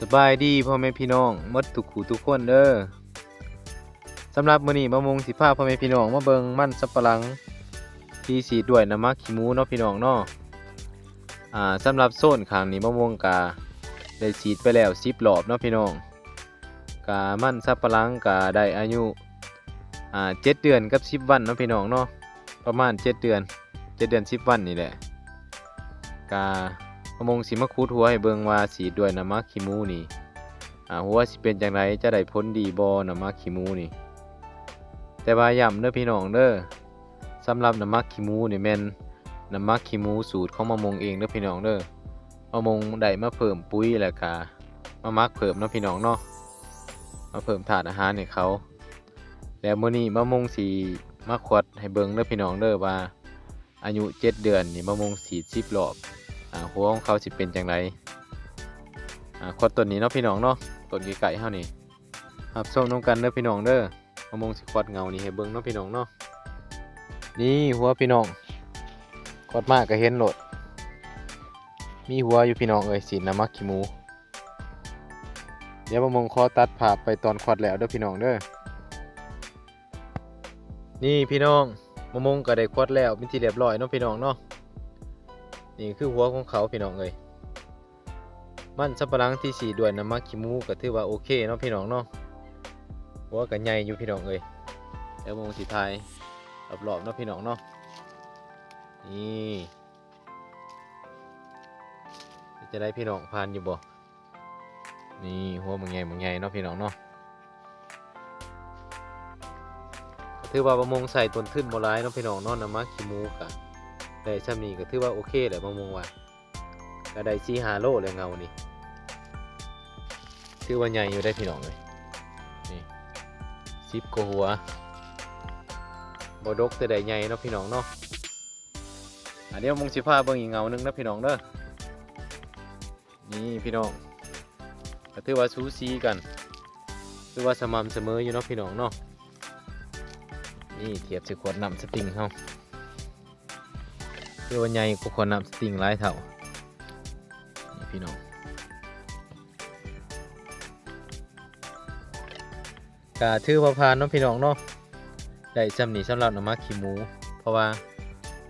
สบายดีพ่อแม่พี่น้องมดทุกขู่ทุกคนเด้อสำหรับมื้อนี้มะมงสิพาพ่อแม่พี่น้องมาเบิงมันสับปะหลัง ที่สีดด้วยน้ำมักขี้หมูเนาะพี่น้องเนาะอ่าสำหรับโซนข้างนี้มะม่วงกาได้ฉีดไปแล้ว10รอบเนาะพี่น้องกามันสับปะหลังกาได้อายุอ่า7เดือนกับ10วันเนาะพี่น้องเนาะประมาณ7เดือน7เดือน10วันนี่แหละกา มะมงสิมาคูดหัวให้เบิงว่าสีด้วยน้ำมักขี้มูนี่อ่าหัวสิเป็นจังไดจะได้ผลดีบ่น้ำมักขี้มูนี่ แต่ว่าย้ำเด้อพี่น้องเด้อสำหรับน้ำมักขี้มูนี่แม่นน้ำมักขี้มูสูตรของมะมงเองเด้อพี่น้องเด้อมะมงได้มาเพิ่มปุ๋ยแล้วก็มามักเพิ่มเนาะพี่น้องเนาะมาเพิ่มถาดอาหารให้เขาแล้วมื้อนี้มะมงสิมาขวดให้เบิงเด้อพี่น้องเด้อว่า อายุ 7 เดือนนี่มะมงสีด10รอบ อ่าหัวของเขาสิเป็นจังไรอ่าขดต้นนี้เนาะพี่น้องเนาะต้นไก่ๆเฮานี่ครับส่งน้องกันเด้อพี่น้องเด้อมะม่วงสิขวดเงานี่ให้เบิ่งเนาะพี่น้องเนาะนี่หัวพี่น้องขวดมากก็เห็นโหลด มีหัวอยู่พี่น้องเอ้ยสีน้ำมักขี้มูเดี๋ยวมะม่วงขอตัดภาพไปตอนขวดแล้วเด้อพี่น้องเด้อนี่พี่น้องมะม่วงก็ได้ขวดแล้วเป็นที่เรียบร้อยเนาะพี่น้องเนาะ นี่คือหัวของเขาพี่น้องเลยมันสับปะหลังที่สีด้วยน้ำมักขี้มูก็ถือว่าโอเคเนาะพี่น้องเนาะหัวก็ใหญ่อยู่พี่น้องเลยแล้วมงสีไทยรอบๆเนาะพี่น้องเนาะนี่จะได้พี่น้องพานอยู่บ่นี่หัวมันใหญ่มันใหญ่เนาะพี่น้องเนาะถือว่าประมงใส่ต้นทึ้นโบราณเนาะพี่น้องเนาะน้ำมักขี้มูกะ ได้ซ้ำนี้ก็ถือว่าโอเคแหละมะม่วงว่าก็ได้ซีฮาโลเลยเงานี่ถือว่าใหญ่อยู่ได้พี่น้องเลยนี่ซิปกหัวบดกแต่ได้ใหญ่เนาะพี่น้องเนาะอันนี้มงสิพาเบิ่งอีกเงาหนึงนะพี่น้องเด้อนี่พี่น้องก็ถือว่าสูสีกันถือว่าสม่ำเสมออยู่เนาะพี่น้องเนาะนี่เทียบสิขวดน้ำสติงเฮา คือว่าใหญ่กว่าคนนำสติงหลายเท่านี่พี่น้องกาถือว่าพานเน้องพี่น้องเนาะได้จำหนีสำหรับน้ำมักขี้หมู เพราะว่า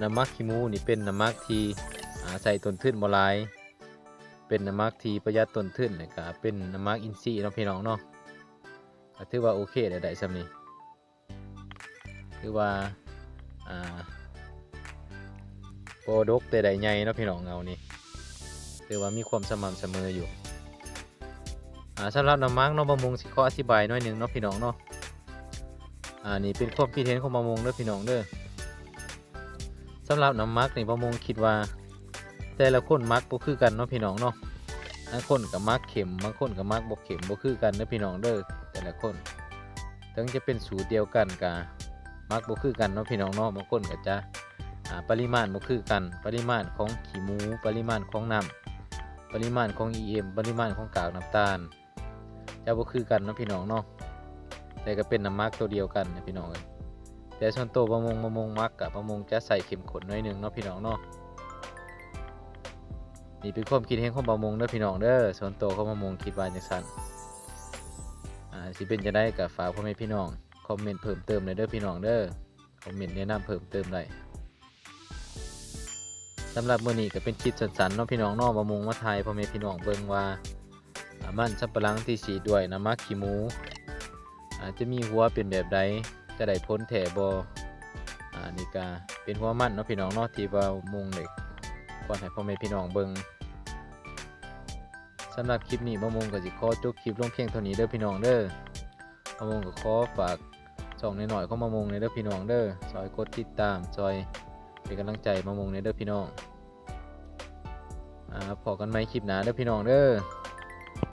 น้ำมักขี้หมูนี่เป็นน้ำมักที่ใส่ต้นทื้นบลายเป็นน้ำมักที่ประหยัดต้นทื้นเลยก็เป็นน้ำมักอินทรีย์เนาะพี่น้องเนาะก็ถือว่าโอเคได้ได้จำนี้ถือว่าอ่า โปรดกแต่ใดใหญ่เนาะพี่น้องเงานี่ถือว่ามีความสม่ำเสมออยู่อ่าสำหรับน้ำมักเนาะบะมุงสิขออธิบายหน่อยหนึงเนาะพี่น้องเนาะอ่านี่เป็นความคิดเห็นของบะมุงเด้อพี่น้องเด้อสำหรับน้ำมักนี่บะมุงคิดว่า แต่ละคนมักบ่คือกันเนาะพี่น้องเนาะบางคนก็มักเข็มบางคนก็มักบ่เข็มบ่คือกันเด้อพี่น้องเด้อแต่ละคนถึงจะเป็นสูตรเดียวกันกะมักบ่คือกันเนาะพี่น้องเนาะบางคนก็จะอ่า ปริมาณบ่คือกัน ปริมาณของขี้หมู ปริมาณของน้ำปริมาณของ EM ปริมาณของกากน้ำตาลจะบ่คือกันนะพี่น้องเนาะแต่ก็เป็นน้ำมักตัวเดียวกันนะพี่น้องเอ้ยแต่ส่วนตัวประมงประมงมักกับประมงจะใส่เข็มข้นน้อยหนึงเนาะพี่น้องเนาะนี่เป็นความคิดเห็นของประมงเด้อพี่น้องเด้อส่วนตัวของประมงคิดว่าจังซั่นอ่าสิเป็นจะได้กับฝากพ่อแม่พี่น้องคอมเมนต์เพิ่มเติมเลยเด้อพี่น้องเด้อคอมเมนต์แนะนำเพิ่มเติมได้ สำหรับมื้อนี้ก็เป็นคลิปสั้นๆเนาะพี่น้องเนาะบะมุงมาไทยพ่อแม่พี่น้องเบิ่งว่ามันสับปะหลังที่สีดด้วยน้ำมักขี้หมูอาจจะมีหัวเป็นแบบใดจะได้พ้นแถบ่อ่านี่ก็เป็นหัวมันเนาะพี่น้องเนาะที่ว่ามุงเด็กก่อนให้พ่อแม่พี่น้องเบิ่งสำหรับคลิปนี้บะมุงก็สิขอจบคลิปลงเพียงเท่านี้เด้อพี่น้องเด้อบะมุงก็ขอฝากช่องน้อยๆของบะมุงในเด้อพี่น้องเด้อซอยกดติดตามซอย เป็นกำลังใจมามงในเด้อพี่น้องอ่าพอกันไหมคลิปหนาเด้อพี่น้องเด้อ